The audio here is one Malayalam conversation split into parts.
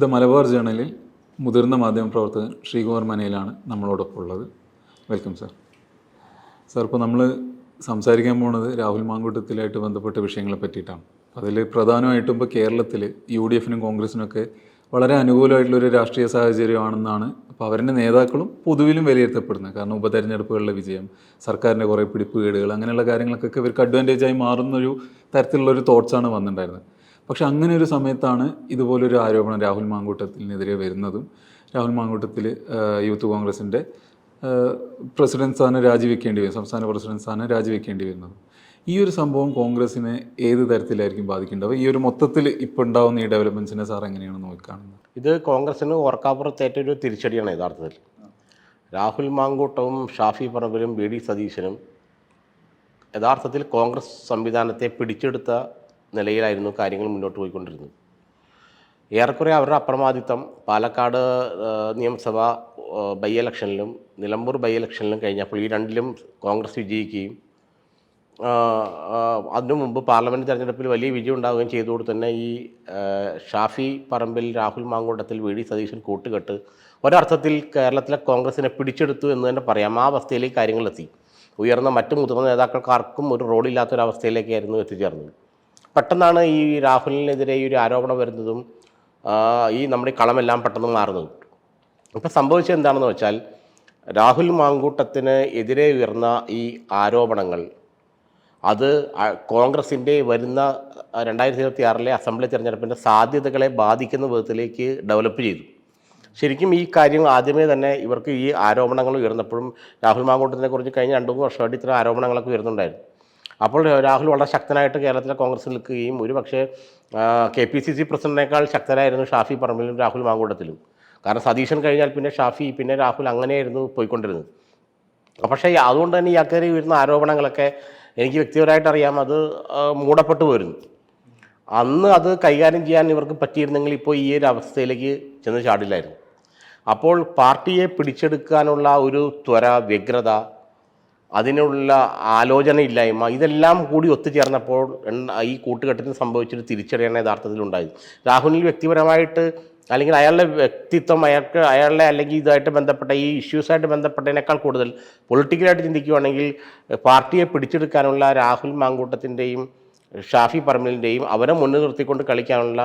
ദ മലബാർ ജേണലിൽ മുതിർന്ന മാധ്യമപ്രവർത്തകൻ ശ്രീകുമാർ മനയിലാണ് നമ്മളോടൊപ്പം ഉള്ളത്. Welcome sir. സാർ ഇപ്പോൾ നമ്മൾ സംസാരിക്കാൻ പോണത് രാഹുൽ മാങ്കൂട്ടത്തിലായിട്ട് ബന്ധപ്പെട്ട വിഷയങ്ങളെ പറ്റിയിട്ടാണ്. അതിൽ പ്രധാനമായിട്ടും ഇപ്പോൾ കേരളത്തിൽ യു ഡി എഫിനും കോൺഗ്രസിനൊക്കെ വളരെ അനുകൂലമായിട്ടുള്ളൊരു രാഷ്ട്രീയ സാഹചര്യമാണെന്നാണ് അപ്പോൾ അവരുടെ നേതാക്കളും പൊതുവിലും വിലയിരുത്തപ്പെടുന്നത്. കാരണം ഉപതെരഞ്ഞെടുപ്പുകളിലെ വിജയം സർക്കാരിന്റെ കുറേ പിടിപ്പുകേടുകൾ അങ്ങനെയുള്ള കാര്യങ്ങൾക്കൊക്കെ ഇവർക്ക് അഡ്വാന്റേജായി മാറുന്നൊരു തരത്തിലുള്ളൊരു തോട്ട്സാണ് വന്നിട്ടുണ്ടായിരുന്നത്. പക്ഷെ അങ്ങനെ ഒരു സമയത്താണ് ഇതുപോലൊരു ആരോപണം രാഹുൽ മാങ്കൂട്ടത്തിനെതിരെ വരുന്നതും. രാഹുൽ മാങ്കൂട്ടത്തിൽ യൂത്ത് കോൺഗ്രസിന്റെ പ്രസിഡന്റ് സ്ഥാനം രാജിവെക്കേണ്ടി വരും സംസ്ഥാന പ്രസിഡന്റ് സ്ഥാനം രാജിവെക്കേണ്ടി വരുന്നതും. ഈ ഒരു സംഭവം കോൺഗ്രസിനെ ഏത് തരത്തിലായിരിക്കും ബാധിക്കേണ്ടത്? ഈ ഒരു മൊത്തത്തിൽ ഇപ്പോൾ ഉണ്ടാവുന്ന ഈ ഡെവലപ്മെന്റ്സിനെ സാർ എങ്ങനെയാണ് നോക്കിക്കാണുന്നത്? ഇത് കോൺഗ്രസിന് ഓർക്കാപ്പുറത്തേറ്റ ഒരു തിരിച്ചടിയാണ് യഥാർത്ഥത്തിൽ. രാഹുൽ മാങ്കൂട്ടവും ഷാഫി പറമ്പിലും ബി ഡി സതീശനും യഥാർത്ഥത്തിൽ കോൺഗ്രസ് സംവിധാനത്തെ പിടിച്ചെടുത്ത നിലയിലായിരുന്നു കാര്യങ്ങൾ മുന്നോട്ട് പോയിക്കൊണ്ടിരുന്നത്. ഏറെക്കുറെ അവരുടെ അപ്രമാദിത്വം പാലക്കാട് നിയമസഭ ബൈ ഇലക്ഷനിലും നിലമ്പൂർ ബൈ ഇലക്ഷനിലും കഴിഞ്ഞപ്പോൾ ഈ രണ്ടിലും കോൺഗ്രസ് വിജയിക്കുകയും അതിനു മുമ്പ് പാർലമെന്റ് തെരഞ്ഞെടുപ്പിൽ വലിയ വിജയം ഉണ്ടാവുകയും ചെയ്തുകൊണ്ട് തന്നെ ഈ ഷാഫി പറമ്പിൽ രാഹുൽ മാങ്കൂട്ടത്തിൽ വി. ഡി. സതീശൻ കൂട്ടുകെട്ട് ഒരർത്ഥത്തിൽ കേരളത്തിലെ കോൺഗ്രസിനെ പിടിച്ചെടുത്തു എന്ന് തന്നെ പറയാം. ആ അവസ്ഥയിലേക്ക് കാര്യങ്ങളെത്തി ഉയർന്ന മറ്റു മുതിർന്ന നേതാക്കൾക്കാർക്കും ഒരു റോളില്ലാത്തൊരവസ്ഥയിലേക്കായിരുന്നു എത്തിച്ചേർന്നത്. പെട്ടെന്നാണ് ഈ രാഹുലിനെതിരെ ഈ ഒരു ആരോപണം വരുന്നതും ഈ നമ്മുടെ കളമെല്ലാം പെട്ടെന്ന് മാറുന്നതും. ഇപ്പം സംഭവിച്ചത് എന്താണെന്ന് വെച്ചാൽ രാഹുൽ മാങ്കൂട്ടത്തിന് എതിരെ ഉയർന്ന ഈ ആരോപണങ്ങൾ അത് കോൺഗ്രസിന്റെ വരുന്ന രണ്ടായിരത്തി ഇരുപത്തി ആറിലെ അസംബ്ലി തിരഞ്ഞെടുപ്പിന്റെ സാധ്യതകളെ ബാധിക്കുന്ന വിധത്തിലേക്ക് ഡെവലപ്പ് ചെയ്തു. ശരിക്കും ഈ കാര്യം ആദ്യമേ തന്നെ ഇവർക്ക് ഈ ആരോപണങ്ങൾ ഉയർന്നപ്പോഴും രാഹുൽ മാങ്കൂട്ടത്തിനെ കുറിച്ച് കഴിഞ്ഞ രണ്ട് മൂന്ന് വർഷമായിട്ട് ഇത്തരം ആരോപണങ്ങളൊക്കെ ഉയർന്നുണ്ടായിരുന്നു. അപ്പോൾ രാഹുൽ വളരെ ശക്തനായിട്ട് കേരളത്തിലെ കോൺഗ്രസ് നിൽക്കുകയും ഒരു പക്ഷേ കെ പി സി സി പ്രസിഡന്റിനേക്കാൾ ശക്തനായിരുന്നു ഷാഫി പറമ്പിലും രാഹുൽ മാങ്കൂട്ടത്തിലും. കാരണം സതീശൻ കഴിഞ്ഞാൽ പിന്നെ ഷാഫി പിന്നെ രാഹുൽ അങ്ങനെയായിരുന്നു പോയിക്കൊണ്ടിരുന്നത്. പക്ഷേ അതുകൊണ്ട് തന്നെ ഇയാൾക്കേറി വരുന്ന ആരോപണങ്ങളൊക്കെ എനിക്ക് വ്യക്തിപരമായിട്ട് അറിയാം. അത് മൂടപ്പെട്ടു പോരുന്നു അന്ന് അത് കൈകാര്യം ചെയ്യാൻ ഇവർക്ക് പറ്റിയിരുന്നെങ്കിൽ ഇപ്പോൾ ഈ ഒരു അവസ്ഥയിലേക്ക് ചെന്ന് ചാടില്ലായിരുന്നു. അപ്പോൾ പാർട്ടിയെ പിടിച്ചെടുക്കാനുള്ള ഒരു ത്വര വ്യഗ്രത അതിനുള്ള ആലോചനയില്ലായ്മ ഇതെല്ലാം കൂടി ഒത്തുചേർന്നപ്പോൾ ഈ കൂട്ടുകെട്ടിന് സംഭവിച്ചൊരു തിരിച്ചടിയാണ് യഥാർത്ഥത്തിൽ ഉണ്ടായത് രാഹുലിൽ വ്യക്തിപരമായിട്ട് അല്ലെങ്കിൽ അയാളുടെ വ്യക്തിത്വം അയാൾക്ക് അയാളുടെ അല്ലെങ്കിൽ ഇതായിട്ട് ബന്ധപ്പെട്ട ഈ ഇഷ്യൂസായിട്ട് ബന്ധപ്പെട്ടതിനേക്കാൾ കൂടുതൽ പൊളിറ്റിക്കലായിട്ട് ചിന്തിക്കുകയാണെങ്കിൽ പാർട്ടിയെ പിടിച്ചെടുക്കാനുള്ള രാഹുൽ മാങ്കൂട്ടത്തിന്റെയും ഷാഫി പറമ്പലിന്റെയും അവരെ മുന്നിൽ നിർത്തിക്കൊണ്ട് കളിക്കാനുള്ള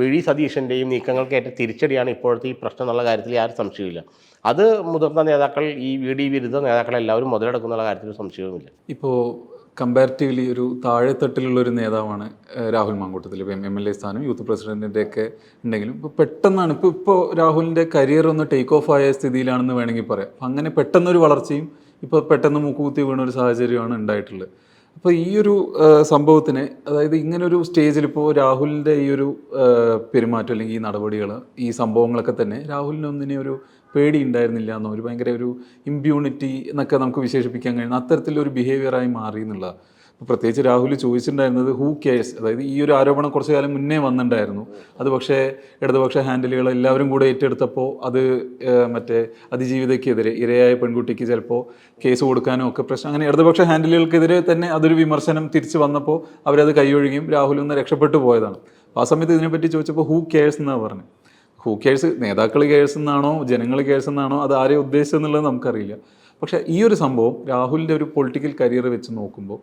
വി സതീശന്റെയും നീക്കങ്ങൾക്കേറ്റ തിരിച്ചടിയാണ് ഇപ്പോഴത്തെ ഈ പ്രശ്നം എന്നുള്ള കാര്യത്തിൽ യാതൊരു സംശയമില്ല അത് മുതിർന്ന നേതാക്കൾ ഈ വി ഡി വിരുദ്ധ നേതാക്കളെല്ലാവരും മുതലെടുക്കുന്നുള്ള കാര്യത്തിൽ സംശയവുമില്ല. ഇപ്പോൾ കമ്പാരിറ്റീവ്ലി ഒരു താഴെത്തട്ടിലുള്ള ഒരു നേതാവാണ് രാഹുൽ മാങ്കൂട്ടത്തിൽ. ഇപ്പോൾ എം എൽ എ സ്ഥാനം യൂത്ത് പ്രസിഡന്റിന്റെ ഒക്കെ ഉണ്ടെങ്കിലും ഇപ്പോൾ പെട്ടെന്നാണ് ഇപ്പോൾ ഇപ്പോൾ രാഹുലിന്റെ കരിയർ ഒന്ന് ടേക്ക് ഓഫ് ആയ സ്ഥിതിയിലാണെന്ന് വേണമെങ്കിൽ പറയാം. അങ്ങനെ പെട്ടെന്നൊരു വളർച്ചയും ഇപ്പോൾ പെട്ടെന്ന് മൂക്കുകുത്തി വീണ ഒരു സാഹചര്യമാണ് ഉണ്ടായിട്ടുള്ളത്. അപ്പോൾ ഈ ഒരു സംഭവത്തിന് അതായത് ഇങ്ങനെ ഒരു സ്റ്റേജിൽ ഇപ്പോൾ രാഹുലിന്റെ ഈ ഒരു പെരുമാറ്റം അല്ലെങ്കിൽ ഈ നടപടികൾ ഈ സംഭവങ്ങളൊക്കെ തന്നെ രാഹുലിനൊന്നിനെ ഒരു പേടി ഉണ്ടായിരുന്നില്ല എന്നോ ഒരു ഭയങ്കര ഒരു ഇമ്പ്യൂണിറ്റി എന്നൊക്കെ നമുക്ക് വിശേഷിപ്പിക്കാൻ കഴിയുന്ന അത്തരത്തിലൊരു ബിഹേവിയറായി മാറി ഇപ്പോൾ പ്രത്യേകിച്ച് രാഹുൽ ചോദിച്ചിട്ടുണ്ടായിരുന്നത് ഹൂ കെയർസ് അതായത് ഈ ഒരു ആരോപണം കുറച്ചു കാലം മുന്നേ വന്നിട്ടുണ്ടായിരുന്നു. അത് പക്ഷേ ഇടതുപക്ഷ ഹാൻഡിലുകൾ എല്ലാവരും കൂടെ ഏറ്റെടുത്തപ്പോൾ അത് മറ്റേ അതിജീവിതയ്ക്കെതിരെ ഇരയായ പെൺകുട്ടിക്ക് ചിലപ്പോൾ കേസ് കൊടുക്കാനോ ഒക്കെ പ്രശ്നം. അങ്ങനെ ഇടതുപക്ഷ ഹാൻഡിലുകൾക്കെതിരെ തന്നെ അതൊരു വിമർശനം തിരിച്ചു വന്നപ്പോൾ അവരത് കൈയൊഴുകിയും രാഹുൽ ഒന്ന് രക്ഷപ്പെട്ടു പോയതാണ്. ആ സമയത്ത് ഇതിനെപ്പറ്റി ചോദിച്ചപ്പോൾ ഹൂ കെയർസ് എന്നാണ് പറഞ്ഞത് ഹൂ കെയർസ് നേതാക്കൾ കെയർസ് എന്നാണോ? ജനങ്ങൾ കെയർസ് എന്നാണോ? അത് ആരെ ഉദ്ദേശിച്ചെന്നുള്ളത് നമുക്കറിയില്ല. പക്ഷേ ഈ ഒരു സംഭവം രാഹുലിന്റെ ഒരു പൊളിറ്റിക്കൽ കരിയർ വെച്ച് നോക്കുമ്പോൾ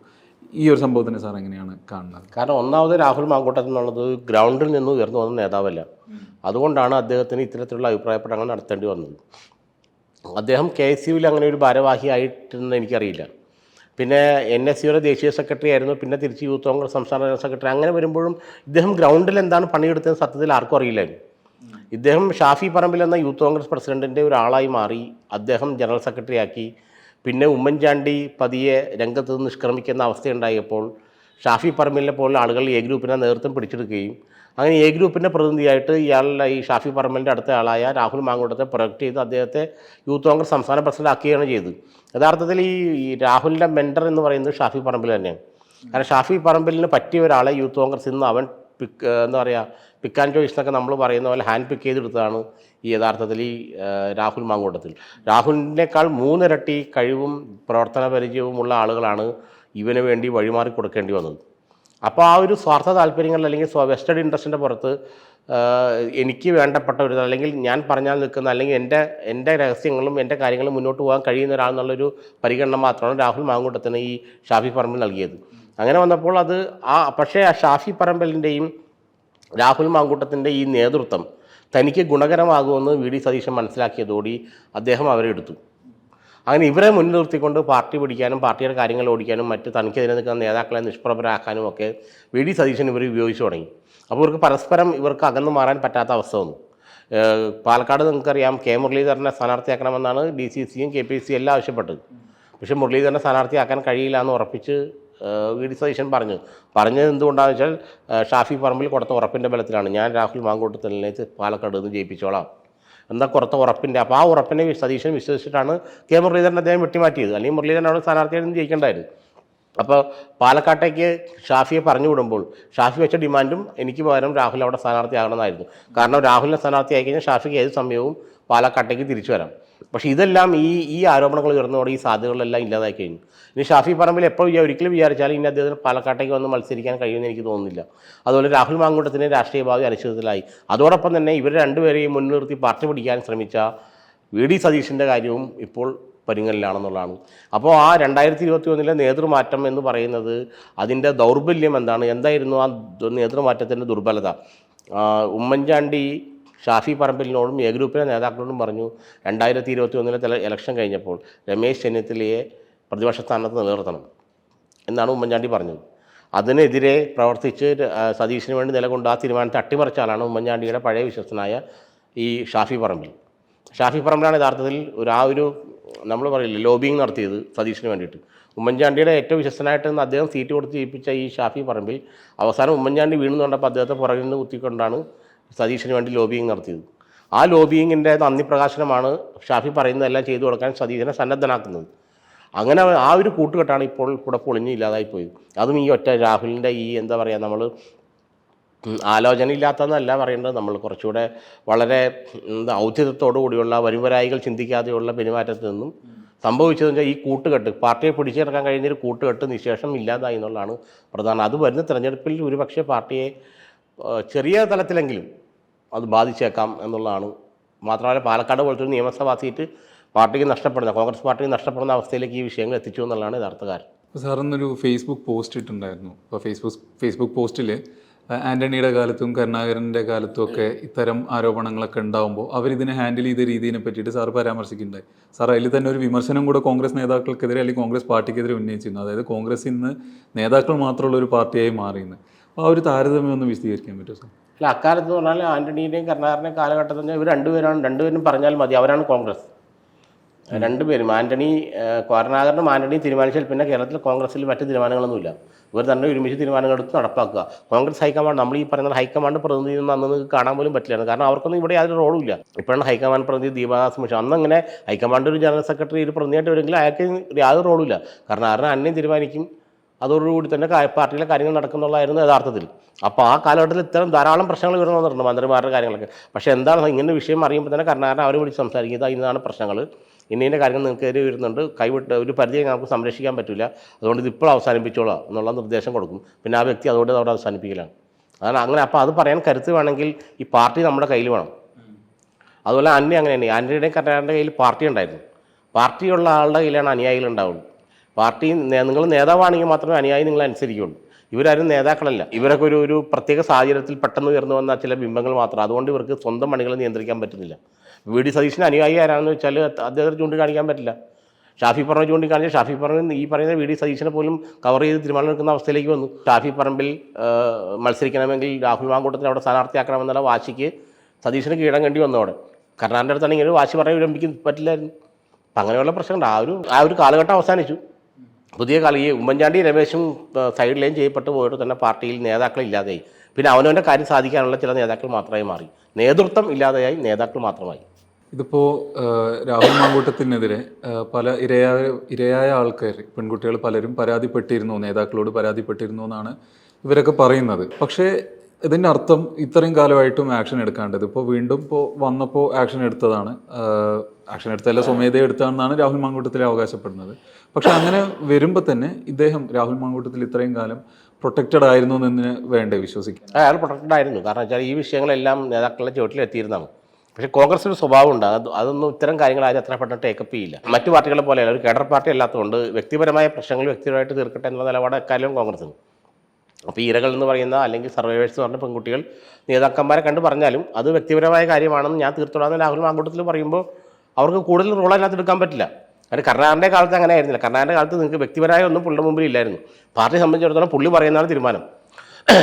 ഈ ഒരു സംഭവത്തിനെ സാർ എങ്ങനെയാണ് കാണുന്നത്? കാരണം ഒന്നാമത് രാഹുൽ മാങ്കൂട്ടത്തിൽ എന്നുള്ളത് ഗ്രൗണ്ടിൽ നിന്ന് ഉയർന്നു വന്ന നേതാവല്ല. അതുകൊണ്ടാണ് അദ്ദേഹത്തിന് ഇത്തരത്തിലുള്ള അഭിപ്രായപ്പെടങ്ങൾ നടത്തേണ്ടി വന്നത്. അദ്ദേഹം കെ എസ് യുവിൽ അങ്ങനെ ഒരു ഭാരവാഹി ആയിട്ടെന്ന് എനിക്കറിയില്ല. പിന്നെ എൻ എസ് സിയുടെ ദേശീയ സെക്രട്ടറി ആയിരുന്നു പിന്നെ തിരിച്ച് യൂത്ത് കോൺഗ്രസ് സംസ്ഥാന ജനറൽ സെക്രട്ടറി. അങ്ങനെ വരുമ്പോഴും ഇദ്ദേഹം ഗ്രൗണ്ടിൽ എന്താണ് പണിയെടുത്തതെന്ന് സത്യത്തിൽ ആർക്കും അറിയില്ലായിരുന്നു. ഇദ്ദേഹം ഷാഫി പറമ്പിൽ എന്ന യൂത്ത് കോൺഗ്രസ് പ്രസിഡന്റിന്റെ ഒരാളായി മാറി അദ്ദേഹം ജനറൽ സെക്രട്ടറി ആക്കി. പിന്നെ ഉമ്മൻചാണ്ടി പതിയെ രംഗത്ത് നിഷ്ക്രമിക്കുന്ന അവസ്ഥയുണ്ടായപ്പോൾ ഷാഫി പറമ്പിലിനെ പോലുള്ള ആളുകൾ എ ഗ്രൂപ്പിനെ നേതൃത്വം പിടിച്ചെടുക്കുകയും അങ്ങനെ എ ഗ്രൂപ്പിന്റെ പ്രതിനിധിയായിട്ട് ഇയാളുടെ ഈ ഷാഫി പറമ്പലിന്റെ അടുത്ത ആളായ രാഹുൽ മാങ്കോട്ടത്തെ പ്രൊജക്റ്റ് ചെയ്ത് അദ്ദേഹത്തെ യൂത്ത് കോൺഗ്രസ് സംസ്ഥാന പ്രസിഡന്റ് ആക്കുകയാണ് ചെയ്തത്. യഥാർത്ഥത്തിൽ ഈ രാഹുലിന്റെ മെൻഡർ എന്ന് പറയുന്നത് ഷാഫി പറമ്പിൽ തന്നെയാണ്. കാരണം ഷാഫി പറമ്പിലിന് പറ്റിയ ഒരാളെ യൂത്ത് കോൺഗ്രസ് ഇന്ന് അവൻ പിക്ക് എന്താ പറയുക പിക്ക് ആൻഡ് ചോയ്സ് എന്നൊക്കെ നമ്മൾ പറയുന്ന പോലെ ഹാൻഡ് പിക്ക് ചെയ്തെടുത്തതാണ്. ഈ യഥാർത്ഥത്തിൽ ഈ രാഹുൽ മാങ്കൂട്ടത്തിൽ. രാഹുലിനേക്കാൾ മൂന്നിരട്ടി കഴിവും പ്രവർത്തന പരിചയവുമുള്ള ആളുകളാണ് ഇവന് വേണ്ടി വഴിമാറി കൊടുക്കേണ്ടി വന്നത്. അപ്പോൾ ആ ഒരു സ്വാർത്ഥ താല്പര്യങ്ങൾ അല്ലെങ്കിൽ വെസ്റ്റഡ് ഇൻട്രസ്റ്റിന്റെ പുറത്ത് എനിക്ക് വേണ്ടപ്പെട്ട ഒരു അല്ലെങ്കിൽ ഞാൻ പറഞ്ഞാൽ നിൽക്കുന്ന അല്ലെങ്കിൽ എന്റെ എന്റെ രഹസ്യങ്ങളും എന്റെ കാര്യങ്ങളും മുന്നോട്ട് പോകാൻ കഴിയുന്ന ഒരാൾ എന്നുള്ളൊരു പരിഗണന മാത്രമാണ് രാഹുൽ മാങ്കൂട്ടത്തിന് ഈ ഷാഫി പറമ്പിൽ നൽകിയത്. അങ്ങനെ വന്നപ്പോൾ അത് ആ പക്ഷേ ആ ഷാഫി പറമ്പലിന്റെയും രാഹുൽ മാങ്കൂട്ടത്തിന്റെ ഈ നേതൃത്വം തനിക്ക് ഗുണകരമാകുമെന്ന് വി ഡി സതീശൻ മനസ്സിലാക്കിയതോടി അദ്ദേഹം അവരെ എടുത്തു. അങ്ങനെ ഇവരെ മുൻനിർത്തിക്കൊണ്ട് പാർട്ടി പിടിക്കാനും പാർട്ടിയുടെ കാര്യങ്ങൾ ഓടിക്കാനും മറ്റ് തനിക്കെതിരെ നിൽക്കുന്ന നേതാക്കളെ നിഷ്പ്രഭരാക്കാനും ഒക്കെ വി ഡി സതീശൻ ഇവർ ഉപയോഗിച്ചു തുടങ്ങി. അപ്പോൾ ഇവർക്ക് പരസ്പരം ഇവർക്ക് അകന്നു മാറാൻ പറ്റാത്ത അവസ്ഥ വന്നു. പാലക്കാട് നിങ്ങൾക്കറിയാം കെ മുരളീധരനെ സ്ഥാനാർത്ഥിയാക്കണമെന്നാണ് ഡി സി സിയും കെ പി സി എല്ലാം ആവശ്യപ്പെട്ടത്. പക്ഷേ മുരളീധരനെ സ്ഥാനാർത്ഥിയാക്കാൻ കഴിയില്ല എന്ന് ഉറപ്പിച്ച് വി ഡി സതീശൻ പറഞ്ഞു. പറഞ്ഞത് എന്തുകൊണ്ടാണെന്ന് വെച്ചാൽ ഷാഫി പറമ്പിൽ കൊടുത്ത ഉറപ്പിന്റെ ബലത്തിലാണ്. ഞാൻ രാഹുൽ മാങ്കൂട്ടത്തിനെ പാലക്കാട് നിന്ന് ജയിപ്പിച്ചോളാം. എന്താ കുറത്ത ഉറപ്പിന്റെ അപ്പോൾ ആ ഉറപ്പിനെ സതീശൻ വിശ്വസിച്ചിട്ടാണ് കെ മുരളീധരൻ അദ്ദേഹം വെട്ടിമാറ്റിയത്. അല്ലെങ്കിൽ മുരളീധരൻ അവിടെ സ്ഥാനാർത്ഥിയായിരുന്നു ജയിക്കേണ്ടായിരുന്നു. അപ്പോൾ പാലക്കാട്ടേക്ക് ഷാഫിയെ പറഞ്ഞു വിടുമ്പോൾ ഷാഫി വെച്ച ഡിമാൻഡും എനിക്ക് പകരം രാഹുൽ അവിടെ സ്ഥാനാർത്ഥിയാകണമെന്നായിരുന്നു കാരണം രാഹുലിനെ സ്ഥാനാർത്ഥി കഴിഞ്ഞാൽ ഷാഫിക്ക് ഏത് സമയവും പാലക്കാട്ടേക്ക് തിരിച്ചു വരാം. പക്ഷേ ഇതെല്ലാം ഈ ഈ ആരോപണങ്ങൾ ഉയർന്നതോടെ ഈ സാധ്യതകളെല്ലാം ഇല്ലാതായി കഴിഞ്ഞു. ഇനി ഷാഫി പറമ്പിൽ എപ്പോൾ ഒരിക്കലും വിചാരിച്ചാലും ഇനി അദ്ദേഹത്തിന് പാലക്കാട്ടേക്ക് വന്ന് മത്സരിക്കാൻ കഴിയുമെന്ന് എനിക്ക് തോന്നുന്നില്ല. അതുപോലെ രാഹുൽ മാങ്കൂട്ടത്തിന് രാഷ്ട്രീയ ഭാവി അനിശ്ചിതത്തിലായി അതോടൊപ്പം തന്നെ ഇവർ രണ്ടുപേരെയും മുൻനിർത്തി പാർട്ടി പിടിക്കാൻ ശ്രമിച്ച വി ഡി സതീഷിന്റെ കാര്യവും ഇപ്പോൾ പരിങ്ങലിലാണെന്നുള്ളതാണ് അപ്പോൾ ആ രണ്ടായിരത്തി ഇരുപത്തി ഒന്നിലെ നേതൃമാറ്റം എന്ന് പറയുന്നത് അതിന്റെ ദൗർബല്യം എന്താണ്? എന്തായിരുന്നു ആ നേതൃമാറ്റത്തിന്റെ ദുർബലത? ഉമ്മൻചാണ്ടി ഷാഫി പറമ്പലിനോടും എ ഗ്രൂപ്പിലെ നേതാക്കളോടും പറഞ്ഞു രണ്ടായിരത്തി ഇരുപത്തി ഒന്നിലെ ഇലക്ഷൻ കഴിഞ്ഞപ്പോൾ രമേശ് ചെന്നിത്തലയെ പ്രതിപക്ഷ സ്ഥാനത്ത് നിലനിർത്തണം എന്നാണ് ഉമ്മൻചാണ്ടി പറഞ്ഞത്. അതിനെതിരെ പ്രവർത്തിച്ച് സതീശിന് വേണ്ടി നിലകൊണ്ട് ആ തീരുമാനത്തെ അട്ടിമറിച്ചാലാണ് ഉമ്മൻചാണ്ടിയുടെ പഴയ വിശ്വസ്തനായ ഈ ഷാഫി പറമ്പിൽ. ഷാഫി പറമ്പിലാണ് യഥാർത്ഥത്തിൽ ഒരു ആ ഒരു നമ്മൾ പറയില്ലേ ലോബിങ് നടത്തിയത് സതീഷിന് വേണ്ടിയിട്ട്. ഉമ്മൻചാണ്ടിയുടെ ഏറ്റവും വിശ്വസ്തനായിട്ട് നിന്ന് അദ്ദേഹം സീറ്റ് കൊടുത്ത് ജയിപ്പിച്ച ഈ ഷാഫി പറമ്പിൽ അവസാനം ഉമ്മൻചാണ്ടി വീണെന്ന് കണ്ടപ്പോൾ അദ്ദേഹത്തെ പുറകിൽ നിന്ന് കുത്തിക്കൊണ്ടാണ് സതീഷിന് വേണ്ടി ലോബിയിങ് നടത്തിയത്. ആ ലോബിയിങ്ങിന്റെ നന്ദി പ്രകാശനമാണ് ഷാഫി പറയുന്നതെല്ലാം ചെയ്തു കൊടുക്കാൻ സതീശനെ സന്നദ്ധനാക്കുന്നത്. അങ്ങനെ ആ ഒരു കൂട്ടുകെട്ടാണ് ഇപ്പോൾ കൂടെ പൊളിഞ്ഞ് ഇല്ലാതായി പോയത് അതും ഈ ഒറ്റ രാഹുലിന്റെ ഈ എന്താ പറയുക നമ്മൾ ആലോചനയില്ലാത്തതെന്നല്ല പറയേണ്ടത്. നമ്മൾ കുറച്ചുകൂടെ വളരെ എന്താ ഔദ്യതത്തോടു കൂടിയുള്ള വരുവരായികൾ ചിന്തിക്കാതെയുള്ള പെരുമാറ്റത്തിൽ നിന്നും സംഭവിച്ചതെന്ന് വെച്ചാൽ ഈ കൂട്ടുകെട്ട് പാർട്ടിയെ പിടിച്ചെടുക്കാൻ കഴിഞ്ഞൊരു കൂട്ടുകെട്ട് നിശേഷം ഇല്ലാതായി എന്നുള്ളതാണ് പ്രധാനം. അത് വരുന്ന തിരഞ്ഞെടുപ്പിൽ ഒരുപക്ഷെ പാർട്ടിയെ ചെറിയ തലത്തിലെങ്കിലും അത് ബാധിച്ചേക്കാം എന്നുള്ളതാണ്. മാത്രമല്ല പാലക്കാട് പോലത്തെ ഒരു നിയമസഭാ സീറ്റ് പാർട്ടിക്ക് നഷ്ടപ്പെടുന്ന കോൺഗ്രസ് പാർട്ടിക്ക് നഷ്ടപ്പെടുന്ന അവസ്ഥയിലേക്ക് ഈ വിഷയങ്ങൾ എത്തിച്ചു എന്നുള്ളതാണ് യഥാർത്ഥ കാര്യം. സാർ ഇന്നൊരു ഫേസ്ബുക്ക് പോസ്റ്റ് ഇട്ടുണ്ടായിരുന്നു അപ്പോൾ ഫേസ്ബുക്ക് ഫേസ്ബുക്ക് പോസ്റ്റിൽ ആന്റണിയുടെ കാലത്തും കരുണാകരന്റെ കാലത്തും ഒക്കെ ഇത്തരം ആരോപണങ്ങളൊക്കെ ഉണ്ടാകുമ്പോൾ അവരിതിനെ ഹാൻഡിൽ ചെയ്ത രീതിയെ പറ്റിയിട്ട് സാർ പരാമർശിക്കുന്നുണ്ടായി. സാർ അതിൽ തന്നെ ഒരു വിമർശനം കൂടെ കോൺഗ്രസ് നേതാക്കൾക്കെതിരെ അല്ലെങ്കിൽ കോൺഗ്രസ് പാർട്ടിക്കെതിരെ ഉന്നയിച്ചിരുന്നു. അതായത് കോൺഗ്രസ് ഇന്ന് നേതാക്കൾ മാത്രമുള്ള ഒരു പാർട്ടിയായി മാറിയെന്ന്. അപ്പോൾ ആ ഒരു താരതമ്യം ഒന്ന് വിശദീകരിക്കാൻ പറ്റുമോ സാർ? അല്ല അക്കാലത്ത് പറഞ്ഞാൽ ആന്റണിയുടെയും കരുണാകരന്റെയും കാലഘട്ടത്തിൽ ഇവർ രണ്ടുപേരാണ് രണ്ടുപേരും പറഞ്ഞാൽ മതി അവരാണ് കോൺഗ്രസ്. രണ്ടുപേരും. ആന്റണി ഏഹ്, ആന്റണി തീരുമാനിച്ചാൽ പിന്നെ കേരളത്തിൽ കോൺഗ്രസിൽ മറ്റു തീരുമാനങ്ങളൊന്നുമില്ല. ഇവർ തന്നെ ഒരുമിച്ച് തീരുമാനങ്ങൾ എടുത്ത് നടപ്പാക്കുക. കോൺഗ്രസ് ഹൈക്കമാൻഡ് നമ്മൾ ഈ പറയുന്ന ഹൈക്കമാൻഡ് പ്രതിനിധി ഒന്നും അന്ന് കാണാൻ പോലും പറ്റില്ല കാരണം അവർക്കൊന്നും ഇവിടെ യാതൊരു റോളും ഇല്ല ഇപ്പോഴാണ് ഹൈക്കമാൻഡ് പ്രതിനിധി ദീപാദാസ് മിഷൻ അന്ന് അങ്ങനെ ഹൈക്കമാൻഡ് ഒരു ജനറൽ സെക്രട്ടറി ഒരു പ്രതിനിധിയായിട്ട് വരുമെങ്കിൽ അയാൾക്ക് യാതൊരു റോളും ഇല്ല കാരണം ആരും അന്യം തീരുമാനിക്കും? അതോടുകൂടി തന്നെ പാർട്ടിയിലെ കാര്യങ്ങൾ നടക്കുന്നുള്ളതായിരുന്നു യഥാർത്ഥത്തിൽ. അപ്പോൾ ആ കാലഘട്ടത്തിൽ ഇത്തരം ധാരാളം പ്രശ്നങ്ങൾ ഉയർന്നു വന്നിട്ടുണ്ട് മന്ത്രിമാരുടെ കാര്യങ്ങളൊക്കെ. പക്ഷേ എന്താണ് ഇങ്ങനെ വിഷയം അറിയുമ്പോൾ തന്നെ കർണാടക അവരെ വിളിച്ച് സംസാരിക്കും. ഇതാ ഇന്നതാണ് പ്രശ്നങ്ങൾ. ഇന്ന കാര്യങ്ങൾ നിങ്ങൾക്കെതിരെ വരുന്നുണ്ട്. കൈവിട്ട് ഒരു പരിധിയെ നമുക്ക് സംരക്ഷിക്കാൻ പറ്റില്ല അതുകൊണ്ട് ഇത് ഇപ്പോൾ അവസാനിപ്പിച്ചോളാം എന്നുള്ള നിർദ്ദേശം കൊടുക്കും. പിന്നെ ആ വ്യക്തി അതുകൊണ്ട് അവിടെ അവസാനിപ്പിക്കലാണ്. അതാണ് അങ്ങനെ അപ്പോൾ അത് പറയാൻ കരുത്ത് വേണമെങ്കിൽ ഈ പാർട്ടി നമ്മുടെ കയ്യിൽ വേണം. അതുപോലെ അന്യ അങ്ങനെ തന്നെ അന്യയുടെയും കർണാടകയുടെ കയ്യിൽ പാർട്ടി ഉണ്ടായിരുന്നു. പാർട്ടിയുള്ള ആളുടെ കയ്യിലാണ് അനുയായികൾ ഉണ്ടാവുള്ളൂ. പാർട്ടി നിങ്ങൾ നേതാവാണെങ്കിൽ മാത്രമേ അനുയായി നിങ്ങൾ അനുസരിക്കുകയുള്ളൂ ഇവരാരും നേതാക്കളല്ല. ഇവരൊക്കെ ഒരു ഒരു പ്രത്യേക സാഹചര്യത്തിൽ പെട്ടെന്ന് ഉയർന്നു വന്ന ചില ബിംബങ്ങൾ മാത്രം. അതുകൊണ്ട് ഇവർക്ക് സ്വന്തം പണികൾ നിയന്ത്രിക്കാൻ പറ്റുന്നില്ല. വി ഡി സതീഷിന് അനുയായി ആരാണെന്ന് വെച്ചാൽ അദ്ദേഹത്തെ ചൂണ്ടിക്കാണിക്കാൻ പറ്റില്ല. ഷാഫി പറമ്പ് ചൂണ്ടിക്കാണിച്ച് ഷാഫി പറമ്പിൽ ഈ പറയുന്ന വി ഡി സതീശനെ പോലും കവർ ചെയ്ത് തീരുമാനം എടുക്കുന്ന അവസ്ഥയിലേക്ക് വന്നു. ഷാഫി പറമ്പിൽ മത്സരിക്കണമെങ്കിൽ രാഹുൽ മാങ്കൂട്ടത്തിന് അവിടെ സ്ഥാനാർത്ഥിയാക്കണമെന്നുള്ള വാശിക്ക് സതീശന് കണ്ടി വന്നു അവിടെ. അടുത്താണ് ഒരു വാശി പറയാൻ വിരമിക്കാൻ പറ്റില്ലായിരുന്നു. അപ്പം അങ്ങനെയുള്ള പ്രശ്നമുണ്ട്. ആ ഒരു ആ ഒരു കാലഘട്ടം അവസാനിച്ചു. പുതിയ കളി ഉമ്മൻചാണ്ടി രമേശും സൈഡ് ലൈൻ ചെയ്യപ്പെട്ടു പോയിട്ട് തന്നെ പാർട്ടിയിൽ നേതാക്കളില്ലാതെയായി പിന്നെ അവനവന്റെ കാര്യം സാധിക്കാനുള്ള ചില നേതാക്കൾ മാത്രമായി മാറി. നേതൃത്വം ഇല്ലാതെയായി നേതാക്കൾ മാത്രമായി. ഇതിപ്പോൾ രാഹുൽ മാങ്കൂട്ടത്തിനെതിരെ പല ഇരയായ ഇരയായ ആൾക്കാർ പെൺകുട്ടികൾ പലരും പരാതിപ്പെട്ടിരുന്നു നേതാക്കളോട് പരാതിപ്പെട്ടിരുന്നു എന്നാണ് ഇവരൊക്കെ പറയുന്നത്. പക്ഷേ ഇതിന്റെ അർത്ഥം ഇത്രയും കാലമായിട്ടും ആക്ഷൻ എടുക്കാണ്ടത്. ഇപ്പോൾ വീണ്ടും ഇപ്പോൾ വന്നപ്പോൾ ആക്ഷൻ എടുത്തതാണ്. ആക്ഷൻ എടുത്തല്ല സ്വമേധയെടുത്താണെന്നാണ് രാഹുൽ മാങ്കൂട്ടത്തിൽ അവകാശപ്പെടുന്നത്. പക്ഷെ അങ്ങനെ വരുമ്പോൾ തന്നെ ഇദ്ദേഹം രാഹുൽ മാങ്കൂട്ടത്തിൽ ഇത്രയും കാലം പ്രൊട്ടക്റ്റഡ് ആയിരുന്നു എന്ന് വേണ്ടേ വിശ്വസിക്കാം അയാൾ പ്രൊട്ടക്റ്റഡ് ആയിരുന്നു. കാരണം വെച്ചാൽ ഈ വിഷയങ്ങളെല്ലാം നേതാക്കളുടെ ചുവട്ടിൽ എത്തിയിരുന്നതാണ് പക്ഷേ കോൺഗ്രസിന് സ്വഭാവമുണ്ട്. അത് അതൊന്നും ഇത്തരം കാര്യങ്ങൾ ആരും അത്ര പെട്ടെന്ന് ടേക്കപ്പ് ചെയ്യില്ല. മറ്റു പാർട്ടികളെ പോലെ ഒരു കേഡർ പാർട്ടി അല്ലാത്തതുകൊണ്ട് വ്യക്തിപരമായ പ്രശ്നങ്ങൾ വ്യക്തിപരമായിട്ട് തീർക്കട്ടെ എന്ന നിലപാട് എക്കാലവും കോൺഗ്രസിന്. അപ്പോൾ ഇരകൾ എന്ന് പറയുന്ന അല്ലെങ്കിൽ സർവൈവേഴ്സ് എന്ന് പറഞ്ഞ പെൺകുട്ടികൾ നേതാക്കന്മാരെ കണ്ട് പറഞ്ഞാലും അത് വ്യക്തിപരമായ കാര്യമാണെന്ന് ഞാൻ തീർത്തോളാം രാഹുൽ മാങ്കൂട്ടത്തിൽ പറയുമ്പോൾ അവർക്ക് കൂടുതൽ റോൾ അതിനകത്ത് എടുക്കാൻ പറ്റില്ല. അത് കർണാടന്റെ കാലത്ത് അങ്ങനെ ആയിരുന്നില്ല കർണാടന്റെ കാലത്ത് നിങ്ങൾക്ക് വ്യക്തിപരമായ ഒന്നും പുള്ളിയുടെ മുമ്പിൽ ഇല്ലായിരുന്നു. പാർട്ടിയെ സംബന്ധിച്ചിടത്തോളം പുള്ളി പറയുന്നതാണ് തീരുമാനം.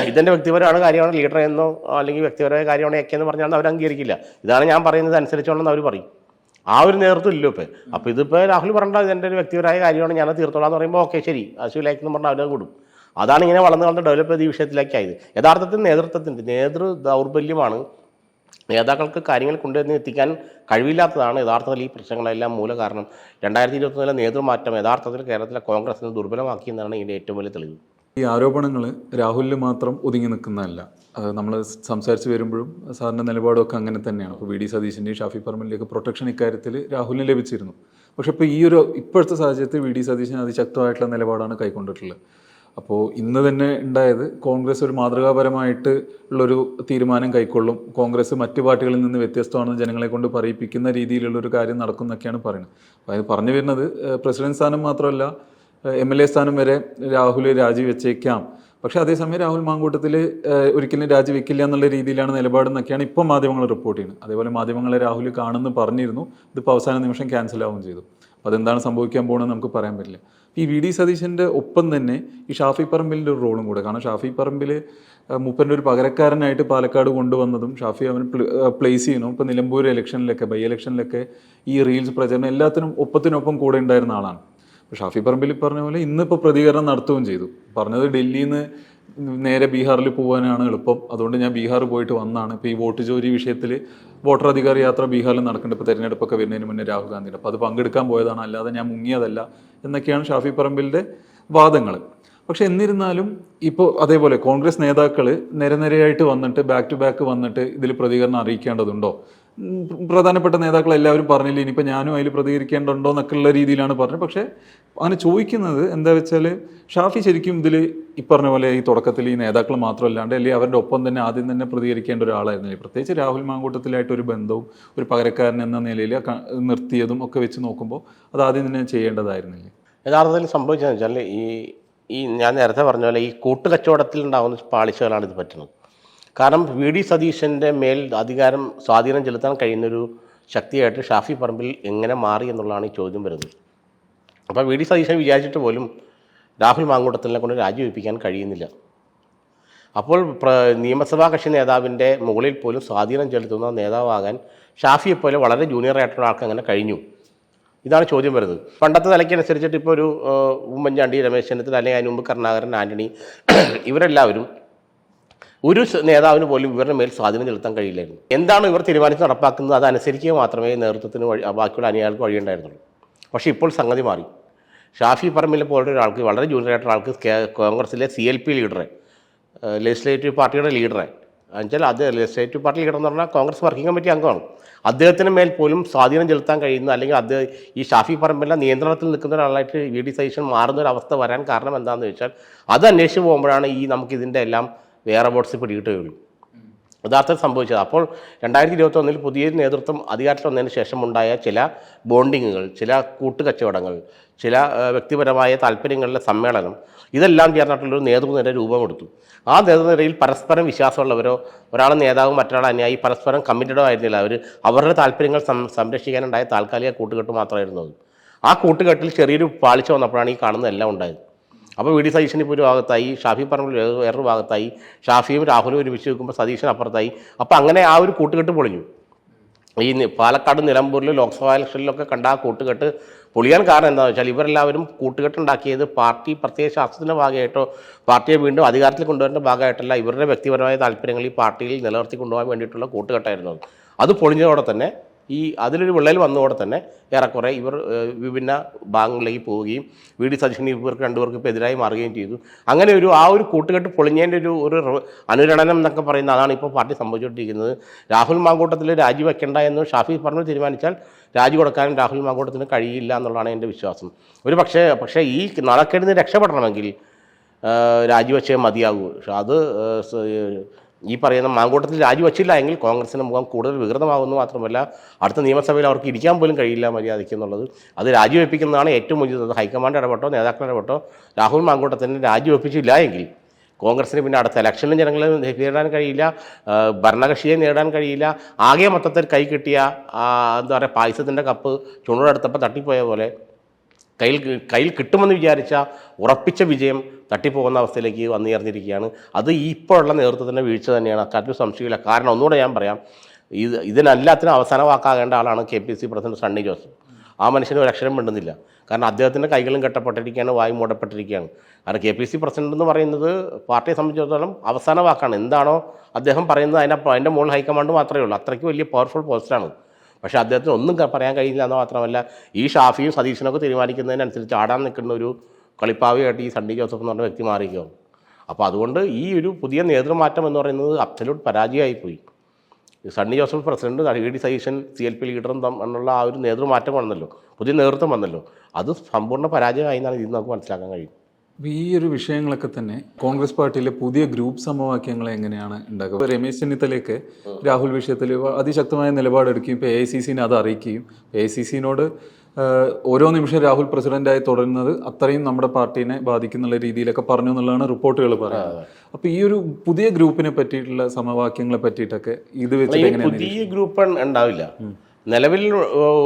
ഇതെന്റെ വ്യക്തിപരമാണ് കാര്യമാണ് ലീഡർ എന്നോ അല്ലെങ്കിൽ വ്യക്തിപരമായ കാര്യമാണ് ഒക്കെ എന്ന് പറഞ്ഞാൽ അവർ അംഗീകരിക്കില്ല. ഇതാണ് ഞാൻ പറയുന്നത് അനുസരിച്ചോളെന്ന് അവർ പറയും. ആ ഒരു നേതൃത്വം ഇല്ലോ ഇപ്പോൾ അപ്പോൾ ഇതിപ്പോൾ രാഹുൽ പറഞ്ഞാൽ ഇതെന്റെ ഒരു വ്യക്തിപരമായ കാര്യമാണ് ഞാൻ തീർത്തോളാം എന്ന് പറയുമ്പോൾ ഓക്കെ ശരി. അശു ലൈക്ക് എന്ന് പറഞ്ഞാൽ അവരത് കൂടും. അതാണ് ഇങ്ങനെ വളർന്ന് വളർന്ന് ഡെവലപ്പ് ചെയ്ത് ഈ വിഷയത്തിലേക്കായത് യഥാർത്ഥത്തിൽ നേതൃത്വത്തിന്റെ നേതൃ ദൗർബല്യമാണ് നേതാക്കൾക്ക് കാര്യങ്ങൾ കൊണ്ടുവന്ന് എത്തിക്കാൻ കഴിവില്ലാത്തതാണ് യഥാർത്ഥത്തിൽ ഈ പ്രശ്നങ്ങളെല്ലാം മൂല കാരണം. രണ്ടായിരത്തി ഇരുപത്തൊന്നിലെ നേതൃമാറ്റം യഥാർത്ഥത്തിൽ കേരളത്തിലെ കോൺഗ്രസിനെ ദുർബലമാക്കിയെന്നാണ് ഇതിന്റെ ഏറ്റവും വലിയ തെളിവ്. ഈ ആരോപണങ്ങൾ രാഹുലിന് മാത്രം ഒതുങ്ങി നിൽക്കുന്നതല്ല. നമ്മൾ സംസാരിച്ച് വരുമ്പോഴും സാറിന്റെ നിലപാടൊക്കെ അങ്ങനെ തന്നെയാണ്. അപ്പോൾ വി ഡി സതീശന്റെയും ഷാഫി പറമ്പലിന്റെയൊക്കെ പ്രൊട്ടക്ഷൻ ഇക്കാര്യത്തിൽ രാഹുലിന് ലഭിച്ചിരുന്നു. പക്ഷേ ഇപ്പോൾ ഈ ഒരു ഇപ്പോഴത്തെ സാഹചര്യത്തിൽ വി ഡി സതീശൻ അതിശക്തമായിട്ടുള്ള നിലപാടാണ് കൈക്കൊണ്ടിട്ടുള്ളത്. അപ്പോൾ ഇന്ന് തന്നെ ഉണ്ടായത് കോൺഗ്രസ് ഒരു മാതൃകാപരമായിട്ട് ഉള്ളൊരു തീരുമാനം കൈക്കൊള്ളും. കോൺഗ്രസ് മറ്റു പാർട്ടികളിൽ നിന്ന് വ്യത്യസ്തമാണെന്ന് ജനങ്ങളെ കൊണ്ട് പറയിപ്പിക്കുന്ന രീതിയിലുള്ള ഒരു കാര്യം നടക്കുന്നൊക്കെയാണ് പറയുന്നത്. അതായത് അത് പറഞ്ഞു വരുന്നത് പ്രസിഡന്റ് സ്ഥാനം മാത്രമല്ല എം എൽ എ സ്ഥാനം വരെ രാഹുൽ രാജിവെച്ചേക്കാം. പക്ഷേ അതേസമയം രാഹുൽ മാങ്കൂട്ടത്തിൽ ഒരിക്കലും രാജിവെക്കില്ല എന്നുള്ള രീതിയിലാണ് നിലപാടെന്നൊക്കെയാണ് ഇപ്പം മാധ്യമങ്ങൾ റിപ്പോർട്ട് ചെയ്യുന്നത്. അതേപോലെ മാധ്യമങ്ങളെ രാഹുൽ കാണുമെന്ന് പറഞ്ഞിരുന്നു. ഇതിപ്പോൾ അവസാന നിമിഷം ക്യാൻസൽ ആവുകയും ചെയ്തു. അപ്പോൾ അതെന്താണ് സംഭവിക്കാൻ പോകുന്നത് നമുക്ക് പറയാൻ പറ്റില്ല. ഈ വി ഡി സതീശന്റെ ഒപ്പം തന്നെ ഈ ഷാഫി പറമ്പിലിന്റെ ഒരു റോളും കൂടെ. കാരണം ഷാഫി പറമ്പിൽ മൂപ്പന്റെ ഒരു പകരക്കാരനായിട്ട് പാലക്കാട് കൊണ്ടുവന്നതും ഷാഫി അവൻ പ്ലേസ് ചെയ്യുന്നു. ഇപ്പം നിലമ്പൂർ ഇലക്ഷനിലൊക്കെ ബൈ ഇലക്ഷനിലൊക്കെ ഈ റീൽസ് പ്രചരണം എല്ലാത്തിനും ഒപ്പത്തിനൊപ്പം കൂടെ ഉണ്ടായിരുന്ന ആളാണ്. അപ്പോൾ ഷാഫി പറമ്പിൽ പറഞ്ഞ പോലെ ഇന്നിപ്പോൾ പ്രതികരണം നടത്തുകയും ചെയ്തു. പറഞ്ഞത് ഡൽഹിയിൽ നിന്ന് നേരെ ബീഹാറിൽ പോകാനാണ് എളുപ്പം. അതുകൊണ്ട് ഞാൻ ബീഹാർ പോയിട്ട് വന്നാണ്. ഇപ്പോൾ ഈ വോട്ട് ജോലി വിഷയത്തിൽ വോട്ടർ അധികാര യാത്ര ബീഹാറിൽ നടക്കേണ്ട ഇപ്പോൾ തെരഞ്ഞെടുപ്പൊക്കെ വരുന്നതിന് മുന്നേ രാഹുൽ ഗാന്ധിയുടെ. അപ്പോൾ അത് പങ്കെടുക്കാൻ പോയതാണ്. അല്ലാതെ ഞാൻ മുങ്ങിയതല്ല. എന്നൊക്കെയാണ് ഷാഫി പറമ്പിലിന്റെ വാദങ്ങൾ. പക്ഷെ എന്നിരുന്നാലും ഇപ്പോൾ അതേപോലെ കോൺഗ്രസ് നേതാക്കൾ നിരനിരയായിട്ട് വന്നിട്ട് ബാക്ക് ടു ബാക്ക് വന്നിട്ട് ഇതിൽ പ്രതികരണം അറിയിക്കേണ്ടതുണ്ടോ? പ്രധാനപ്പെട്ട നേതാക്കൾ എല്ലാവരും പറഞ്ഞില്ല ഇനിയിപ്പോൾ ഞാനും അതിൽ എന്നൊക്കെ ഉള്ള രീതിയിലാണ് പറഞ്ഞത്. പക്ഷേ അങ്ങനെ ചോദിക്കുന്നത് എന്താ വെച്ചാൽ ഷാഫി ശരിക്കും ഇതിൽ ഈ പറഞ്ഞ പോലെ ഈ തുടക്കത്തിൽ ഈ നേതാക്കൾ മാത്രമല്ലാണ്ട് അല്ലെങ്കിൽ അവരുടെ ഒപ്പം തന്നെ ആദ്യം തന്നെ പ്രതികരിക്കേണ്ട ഒരാളായിരുന്നില്ല പ്രത്യേകിച്ച് രാഹുൽ മാങ്കൂട്ടത്തിലായിട്ട് ഒരു ബന്ധവും ഒരു പകരക്കാരൻ എന്ന നിലയിൽ നിർത്തിയതും ഒക്കെ വെച്ച് നോക്കുമ്പോൾ അത് ആദ്യം തന്നെ ചെയ്യേണ്ടതായിരുന്നില്ലേ? യഥാർത്ഥത്തിൽ സംഭവിച്ചതെന്ന് വെച്ചാൽ ഈ ഈ ഞാൻ നേരത്തെ പറഞ്ഞ പോലെ ഈ കൂട്ടുകച്ചവടത്തിൽ ഉണ്ടാകുന്ന പാളിച്ചകളാണ് ഇത് പറ്റുന്നത്. കാരണം വി ഡി സതീശന്റെ മേൽ അധികാരം സ്വാധീനം ചെലുത്താൻ കഴിയുന്നൊരു ശക്തിയായിട്ട് ഷാഫി പറമ്പിൽ എങ്ങനെ മാറി എന്നുള്ളതാണ് ഈ ചോദ്യം വരുന്നത്. അപ്പോൾ വി ഡി സതീശൻ വിചാരിച്ചിട്ട് പോലും രാഹുൽ മാങ്കൂട്ടത്തിനെ കൊണ്ട് രാജിവെപ്പിക്കാൻ കഴിയുന്നില്ല. അപ്പോൾ നിയമസഭാ കക്ഷി നേതാവിന്റെ മുകളിൽ പോലും സ്വാധീനം ചെലുത്തുന്ന നേതാവാകാൻ ഷാഫിയെ പോലെ വളരെ ജൂനിയർ ആയിട്ടുള്ള ആൾക്ക് അങ്ങനെ കഴിഞ്ഞു. ഇതാണ് ചോദ്യം വരുന്നത്. പണ്ടത്തെ നിലയ്ക്കനുസരിച്ചിട്ട് ഇപ്പോൾ ഒരു ഉമ്മൻചാണ്ടി രമേശ് ചെന്നിത്തല അല്ലെങ്കിൽ അതിന് മുമ്പ് കരുണാകരൻ ആന്റണി ഇവരെല്ലാവരും ഒരു നേതാവിന് പോലും ഇവരുടെ മേൽ സ്വാധീനം ചെലുത്താൻ കഴിയില്ലായിരുന്നു. എന്താണ് ഇവർ തീരുമാനിച്ച് നടപ്പാക്കുന്നത്? അതനുസരിക്കുക മാത്രമേ നേതൃത്വത്തിന് വഴി ബാക്കിയുള്ള അനുയായികൾക്ക് വഴിയുണ്ടായിരുന്നുള്ളൂ. പക്ഷേ ഇപ്പോൾ സംഗതി മാറി. ഷാഫി പറമ്പിലെ പോലുള്ള ഒരാൾക്ക് വളരെ ജൂനിയർ ആയിട്ടുള്ള ആൾക്ക് കോൺഗ്രസിലെ സി എൽ പി ലീഡറെ ലെജിസ്ലേറ്റീവ് പാർട്ടിയുടെ ലീഡറെ. എന്നുവെച്ചാൽ അത് ലെജിസ്ലേറ്റീവ് പാർട്ടി ലീഡർ എന്ന് പറഞ്ഞാൽ കോൺഗ്രസ് വർക്കിംഗ് കമ്മിറ്റി അംഗമാണ്. അദ്ദേഹത്തിന് മേൽ പോലും സ്വാധീനം ചെലുത്താൻ കഴിയുന്ന അല്ലെങ്കിൽ അത് ഈ ഷാഫി പറമ്പിലെ നിയന്ത്രണത്തിൽ നിൽക്കുന്ന ഒരാളായിട്ട് വി. ഡി. സതീശൻ മാറുന്ന ഒരു അവസ്ഥ വരാൻ കാരണം എന്താണെന്ന് വെച്ചാൽ അത് അന്വേഷിച്ച് പോകുമ്പോഴാണ് ഈ നമുക്കിതിന്റെ എല്ലാം വേറെ ബോട്ട്സ് പിടികിട്ടുകയുള്ളൂ യഥാർത്ഥത്തിൽ സംഭവിച്ചത് അപ്പോൾ രണ്ടായിരത്തി ഇരുപത്തൊന്നിൽ പുതിയ നേതൃത്വം അധികാരത്തിൽ വന്നതിന് ശേഷം ഉണ്ടായ ചില ബോണ്ടിങ്ങുകൾ ചില കൂട്ടുകച്ചവടങ്ങൾ ചില വ്യക്തിപരമായ താല്പര്യങ്ങളിലെ സമ്മേളനം ഇതെല്ലാം ചേർന്നിട്ടുള്ളൊരു നേതൃനിര രൂപം കൊടുത്തു. ആ നേതൃനിരയിൽ പരസ്പരം വിശ്വാസമുള്ളവരോ ഒരാൾ നേതാവും മറ്റൊരാൾ അനുയായി പരസ്പരം കമ്മിറ്റഡോ ആയിരുന്നില്ല. അവർ അവരുടെ താല്പര്യങ്ങൾ സംരക്ഷിക്കാനുണ്ടായ താൽക്കാലിക കൂട്ടുകെട്ട് മാത്രമായിരുന്നു അത്. ആ കൂട്ടുകെട്ടിൽ ചെറിയൊരു പാളിച്ച വന്നപ്പോഴാണ് ഈ കാണുന്നതെല്ലാം ഉണ്ടായത്. അപ്പോൾ വി ഡി സതീശൻ ഇപ്പോൾ ഒരു ഭാഗത്തായി ഷാഫി പറമ്പിൽ വേറെ- വേറൊരു ഭാഗത്തായി ഷാഫിയും രാഹുലും ഒരുമിച്ച് വെക്കുമ്പോൾ സതീശൻ അപ്പുറത്തായി. അപ്പോൾ അങ്ങനെ ആ ഒരു കൂട്ടുകെട്ട് പൊളിഞ്ഞു. ഈ പാലക്കാട് നിലമ്പൂരിൽ ലോക്സഭാ ഇലക്ഷനിലൊക്കെ കണ്ട ആ കൂട്ടുകെട്ട് പൊളിയാൻ കാരണം എന്താണെന്ന് വെച്ചാൽ ഇവരെല്ലാവരും കൂട്ടുകെട്ടുണ്ടാക്കിയത് പാർട്ടി പ്രത്യേക ശാസ്ത്രത്തിന്റെ ഭാഗമായിട്ടോ പാർട്ടിയെ വീണ്ടും അധികാരത്തിൽ കൊണ്ടുവരേണ്ട ഭാഗമായിട്ടല്ല ഇവരുടെ വ്യക്തിപരമായ താല്പര്യങ്ങൾ ഈ പാർട്ടിയിൽ നിലനിർത്തി കൊണ്ടുപോകാൻ വേണ്ടിയിട്ടുള്ള കൂട്ടുകെട്ടായിരുന്നു അത് പൊളിഞ്ഞതോടെ തന്നെ ഈ അതിലൊരു വിള്ളൽ വന്നതോടെ തന്നെ ഏറെക്കുറെ ഇവർ വിഭിന്ന ഭാഗങ്ങളിലേക്ക് പോവുകയും വി ഡി സതീശൻ ഇവർക്ക് രണ്ടുപേർക്കും ഇപ്പോൾ എതിരായി മാറുകയും ചെയ്തു. അങ്ങനെ ഒരു ആ ഒരു കൂട്ടുകെട്ട് പൊളിഞ്ഞതിന്റെ ഒരു ഒരു അനുരണനം എന്നൊക്കെ പറയുന്ന അതാണ് ഇപ്പോൾ പാർട്ടി സംഭവിച്ചുകൊണ്ടിരിക്കുന്നത്. രാഹുൽ മാങ്കൂട്ടത്തിൽ രാജിവെക്കേണ്ട എന്ന് ഷാഫി പറഞ്ഞു തീരുമാനിച്ചാൽ രാജി കൊടുക്കാനും രാഹുൽ മാങ്കൂട്ടത്തിന് കഴിയില്ല എന്നുള്ളതാണ് എന്റെ വിശ്വാസം. ഒരു പക്ഷേ പക്ഷേ ഈ നാണക്കേടിൽ രക്ഷപ്പെടണമെങ്കിൽ രാജിവെച്ചേ മതിയാകൂ. അത് ഈ പറയുന്ന മാങ്കൂട്ടത്തിൽ രാജിവെച്ചില്ല എങ്കിൽ കോൺഗ്രസിന് മുഖം കൂടുതൽ വികൃതമാകുന്നു മാത്രമല്ല അടുത്ത നിയമസഭയിൽ അവർക്ക് ഇരിക്കാൻ പോലും കഴിയില്ല മര്യാദയ്ക്ക് എന്നുള്ളത്. അത് രാജിവെപ്പിക്കുന്നതാണ് ഏറ്റവും ഉചിതം. ഹൈക്കമാൻഡ് ഇടപെട്ടോ നേതാക്കൾ ഇടപെട്ടോ രാഹുൽ മാങ്കൂട്ടത്തിന് രാജിവെപ്പിച്ചില്ല എങ്കിൽ കോൺഗ്രസിന് പിന്നെ അടുത്ത ഇലക്ഷനിലും ജനങ്ങളെ നേരിടാൻ കഴിയില്ല ഭരണകക്ഷിയെ നേടാൻ കഴിയില്ല. ആകെ മൊത്തത്തിൽ കൈ കിട്ടിയ എന്താ പറയുക പായസത്തിന്റെ കപ്പ് ചുണ്ടടുത്തപ്പോൾ തട്ടിപ്പോയ പോലെ കയ്യിൽ കയ്യിൽ കിട്ടുമെന്ന് വിചാരിച്ച ഉറപ്പിച്ച വിജയം തട്ടിപ്പോകുന്ന അവസ്ഥയിലേക്ക് വന്നുയർന്നിരിക്കുകയാണ് അത് ഇപ്പോഴുള്ള നേതൃത്വത്തിന്റെ വീഴ്ച തന്നെയാണ്. അക്കാര്യത്തിൽ സംശയമില്ല. കാരണം ഒന്നുകൂടെ ഞാൻ പറയാം. ഇത് ഇതിനെല്ലാത്തിനും അവസാന വാക്കാകേണ്ട ആളാണ് K P C president Sunny Joseph. ആ മനുഷ്യന് ഒരു അക്ഷരം മിണ്ടുന്നില്ല. കാരണം അദ്ദേഹത്തിന്റെ കൈകളും കെട്ടപ്പെട്ടിരിക്കുകയാണ് വായു മൂടപ്പെട്ടിരിക്കുകയാണ്. കാരണം കെ പി സി പ്രസിഡന്റ് എന്ന് പറയുന്നത് പാർട്ടിയെ സംബന്ധിച്ചിടത്തോളം അവസാന വാക്കാണ്. എന്താണോ അദ്ദേഹം പറയുന്നത് അതിന്റെ അതിന്റെ മുകളിൽ ഹൈക്കമാൻഡ് മാത്രമേ ഉള്ളൂ. അത്രയ്ക്ക് വലിയ പവർഫുൾ പോസ്റ്റാണ് പക്ഷേ അദ്ദേഹത്തിന് ഒന്നും പറയാൻ കഴിയില്ല എന്ന് മാത്രമല്ല ഈ ഷാഫിയും സതീശനൊക്കെ തീരുമാനിക്കുന്നതിനനുസരിച്ച് ആടാൻ നിൽക്കുന്ന ഒരു കളിപ്പാവിയായിട്ട് ഈ സണ്ണി ജോസഫ് എന്ന് പറഞ്ഞ വ്യക്തി മാറിയിരിക്കുകയാണ്. അപ്പോൾ അതുകൊണ്ട് ഈ ഒരു പുതിയ നേതൃമാറ്റം എന്ന് പറയുന്നത് absolute പരാജയമായിപ്പോയി. Sunny Joseph president E D Satheesan C L P ലീഡറും എന്നുള്ള ആ ഒരു നേതൃമാറ്റം വന്നല്ലോ പുതിയ നേതൃത്വം വന്നല്ലോ. അത് സമ്പൂർണ പരാജയമായി എന്നാണ് ഇതിൽ നമുക്ക് മനസ്സിലാക്കാൻ കഴിയും ഈ ഒരു വിഷയങ്ങളൊക്കെ തന്നെ കോൺഗ്രസ് പാർട്ടിയിലെ പുതിയ ഗ്രൂപ്പ് സമവാക്യങ്ങൾ എങ്ങനെയാണ് ഉണ്ടാക്കുക? രമേശ് ചെന്നിത്തലയൊക്കെ രാഹുൽ വിഷയത്തിൽ അതിശക്തമായ നിലപാടെടുക്കുകയും ഇപ്പോൾ എ ഐ സി സിനെ അത് അറിയിക്കുകയും എ ഐ സി സിനോട് ഓരോ നിമിഷം രാഹുൽ പ്രസിഡന്റായി തുടരുന്നത് അത്രയും നമ്മുടെ പാർട്ടീനെ ബാധിക്കുന്നുള്ള രീതിയിലൊക്കെ പറഞ്ഞു എന്നുള്ളതാണ് റിപ്പോർട്ടുകൾ പറയുന്നത്. അപ്പൊ ഈ ഒരു പുതിയ ഗ്രൂപ്പിനെ പറ്റിയിട്ടുള്ള സമവാക്യങ്ങളെ പറ്റിയിട്ടൊക്കെ ഇത് വെച്ചിട്ട് എങ്ങനെയാണ് പുതിയ ഗ്രൂപ്പ് ഉണ്ടാവില്ല. നിലവിൽ